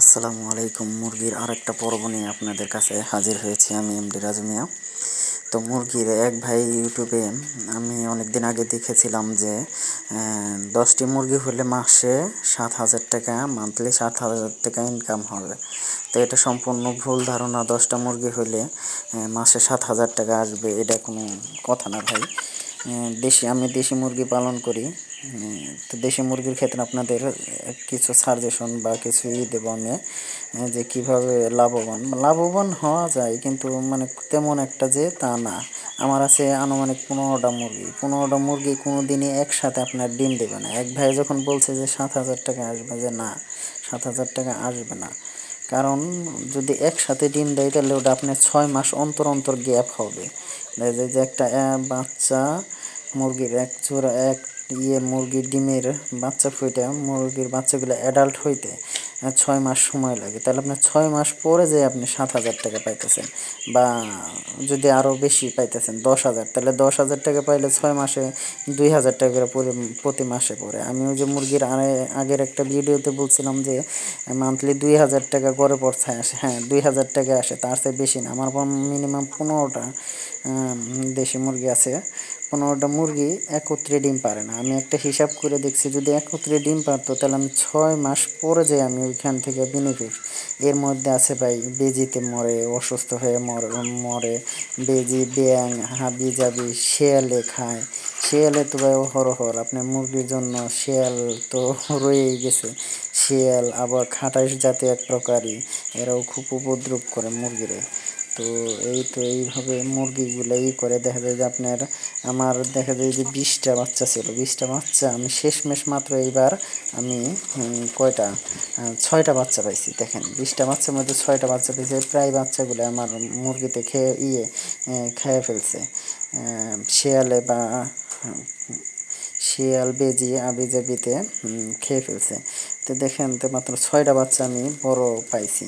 আসসালামু আলাইকুম, মুরগির আরেকটা পর্ব নিয়ে আপনাদের কাছে হাজির হয়েছি আমি এমডি রাজু মিয়া তো মুরগির এক ভাই ইউটিউবে, আমি অনেক দিন আগে দেখেছিলাম যে দশটি মুরগি হলে মাসে সাত হাজার টাকা মান্থলি সাত হাজার টাকা ইনকাম হবে। তো এটা সম্পূর্ণ ভুল ধারণা, দশটা মুরগি হলে মাসে সাত হাজার টাকা আসবে, এটা কোনো কথা না ভাই। দেশি, আমি দেশি মুরগি পালন করি। তো দেশি মুরগির ক্ষেত্রে আপনাদের কিছু সাজেশন বা কিছু ই দেবো আমি যে কীভাবে লাভবান। লাভবান হওয়া যায়, কিন্তু মানে তেমন একটা যে তা না। আমার আছে আনুমানিক পনেরোটা মুরগি। পনেরোটা মুরগি কোনো দিনই একসাথে আপনার ডিম দেবে না। এক ভাই যখন বলছে যে সাত হাজার টাকা আসবে, যে না, সাত হাজার টাকা আসবে না। কারণ যদি একসাথে ডিম দেয়, তাহলে ওটা আপনার ছয় মাস অন্তর অন্তর গ্যাপ হবে। যে একটা বাচ্চা মুরগির এক চোরা এক ইয়ে মুরগির ডিমের বাচ্চা ফুটে মুরগির বাচ্চাগুলো অ্যাডাল্ট হইতে ছয় মাস সময় লাগে। তাহলে আপনার ছয় মাস পরে যে আপনি সাত হাজার টাকা পাইতেছেন বা যদি আরও বেশি পাইতেছেন দশ হাজার, তাহলে দশ হাজার টাকা পাইলে ছয় মাসে দুই হাজার টাকা করে প্রতি মাসে পড়ে। আমি ওই যে মুরগির আরে, আগের একটা ভিডিওতে বলছিলাম যে মান্থলি দুই হাজার টাকা করে পড়ছে, আসে হ্যাঁ দুই হাজার টাকা আসে, তার চেয়ে বেশি না। আমার মিনিমাম পনেরোটা দেশি মুরগি আছে। পনেরোটা মুরগি একত্রে ডিম পারে না। আমি একটা হিসাব করে দেখছি, যদি একত্রে ডিম পারতো, তাহলে আমি ছয় মাস পরে যাই আমি ওইখান থেকে বেনিফিট এর মধ্যে আছে ভাই, বেজিতে মরে, অসুস্থ হয়ে মরে মরে, বেজি ব্যাং হাবি জাবি, শেয়ালে খায়। শেয়ালে তো ভাই হরহর আপনার মুরগির জন্য শেয়াল তো রয়েই গেছে। শিয়াল আবার খাটাইশ জাতীয় এক প্রকারই, এরাও খুব উপদ্রব করে মুরগিরে। তো এই তো এইভাবে মুরগিগুলো ই করে। দেখা যায় যে আপনার আমার দেখা যায় যে বিশটা বাচ্চা ছিল। বিশটা বাচ্চা আমি শেষমেশ মাত্র এইবার আমি কয়টা? ছয়টা বাচ্চা পাইছি, দেখেন। বিশটা বাচ্চার মধ্যে ছয়টা বাচ্চা পেয়েছি প্রায় বাচ্চাগুলো আমার মুরগিতে খেয়ে ইয়ে খেয়ে ফেলছে। শেয়ালে বা, শিয়াল বেজি আবি জাবিতে খেয়ে ফেলছে। তো দেখেন তো মাত্র ছয়টা বাচ্চা আমি বড় পাইছি।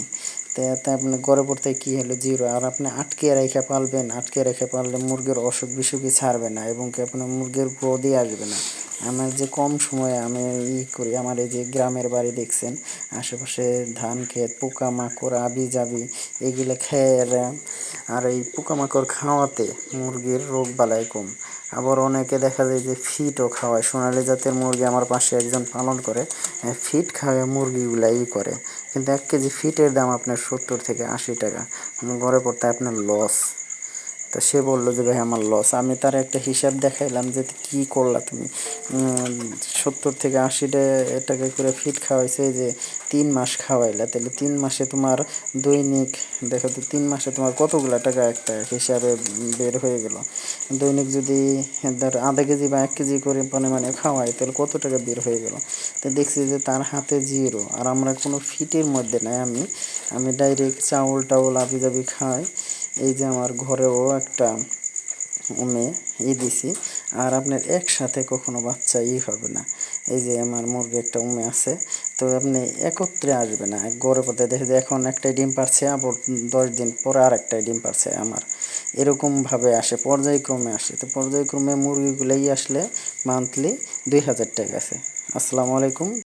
আপনি গড়ে পড়তে কী হলো? জিরো। আর আপনি আটকে রেখে পালবেন, আটকে রেখে পারলে মুরগির অসুখ বিসুখই ছাড়বে না এবং কি আপনার মুরগির গ্রোথই আসবে না। আমার যে কম সময়ে আমি ই করি, আমার এই যে গ্রামের বাড়ি দেখছেন, আশেপাশে ধান ক্ষেত, পোকামাকড় আবি জাবি এগুলো খেয়ে আর এই পোকামাকড় খাওয়াতে মুরগির রোগ বালাই কম। আবার অনেকে দেখা যায় যে ফিটও খাওয়ায়। সোনালি জাতের মুরগি আমার পাশে একজন পালন করে ফিট খাওয়ায় মুরগিগুলা ই করে। কিন্তু এক কেজি ফিটের দাম আপনার সত্তর থেকে আশি টাকা। ঘরে পড়তে আপনার লস তো সে বলল যে, ভাই, আমার লস আমি তার একটা হিসাব দেখাইলাম যে, কি করলা তুমি? সত্তর থেকে আশি টাকা করে ফিট খাওয়াইছে যে তিন মাস খাওয়াইলা। তাহলে তিন মাসে তোমার দৈনিক, দেখো তো, তিন মাসে তোমার কতগুলো টাকা একটা হিসাবে বের হয়ে গেল? দৈনিক যদি ধর আধা কেজি বা এক কেজি করে মানে মানে খাওয়াই তাহলে কত টাকা বের হয়ে গেল? তো দেখছি যে, তার হাতে জিরো। আর আমরা কোনো ফিটের মধ্যে নাই আমি। আমি ডাইরেক্ট চাউল টাউল আবি জাবি খাই। এই যে আমার ঘরেও একটা উমে ই দিছি, আর আপনার একসাথে কখনো বাচ্চা ই হবে না। এই যে আমার মুরগি একটা উমে আছে, তো আপনি একত্রে আসবে না। পথে দেখে যে এখন একটাই ডিম পারছে, আবার দশ দিন পরে আর একটাই ডিম পারছে আমার। এরকমভাবে আসে, পর্যায়ক্রমে আসে। তো পর্যায়ক্রমে মুরগিগুলোই আসলে মান্থলি দুই হাজার টাকা আছে। আসসালামু আলাইকুম।